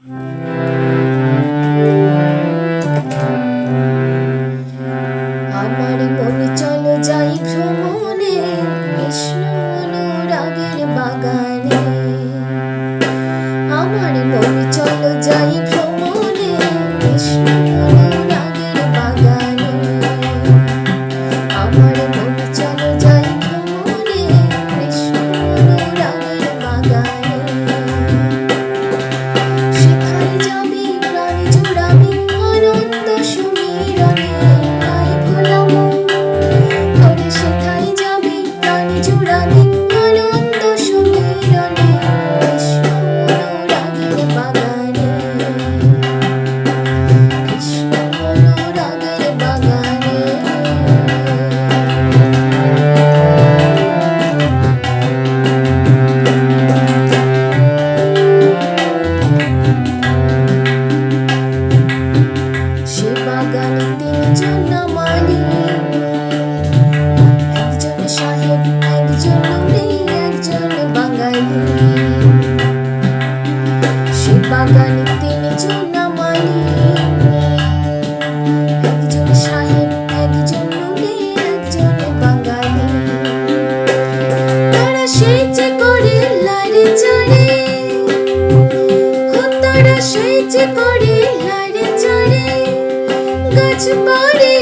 আমার মন চলো যাই ভ্রমণে কৃষ্ণ অনুরাগের বাগানে। আমার মন চলো যাই জলে একজন বাঙালি সে বাঙালি তিনি চুনামালি একজন সাহেব একজন নুলি একজন বাঙালি তারা সেই যে করে লারে চড়ে গাছ পরে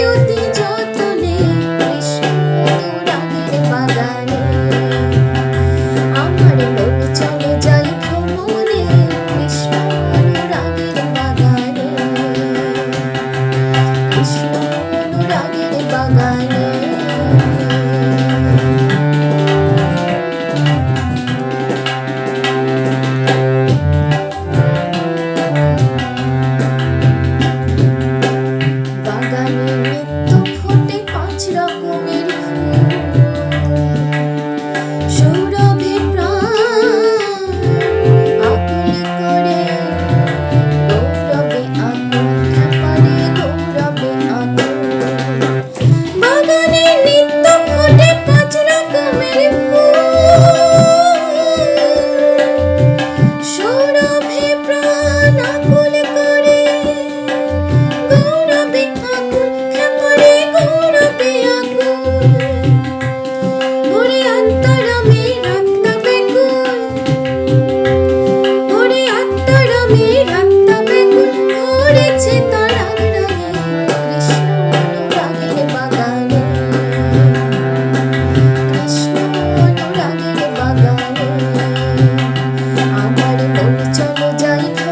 dirty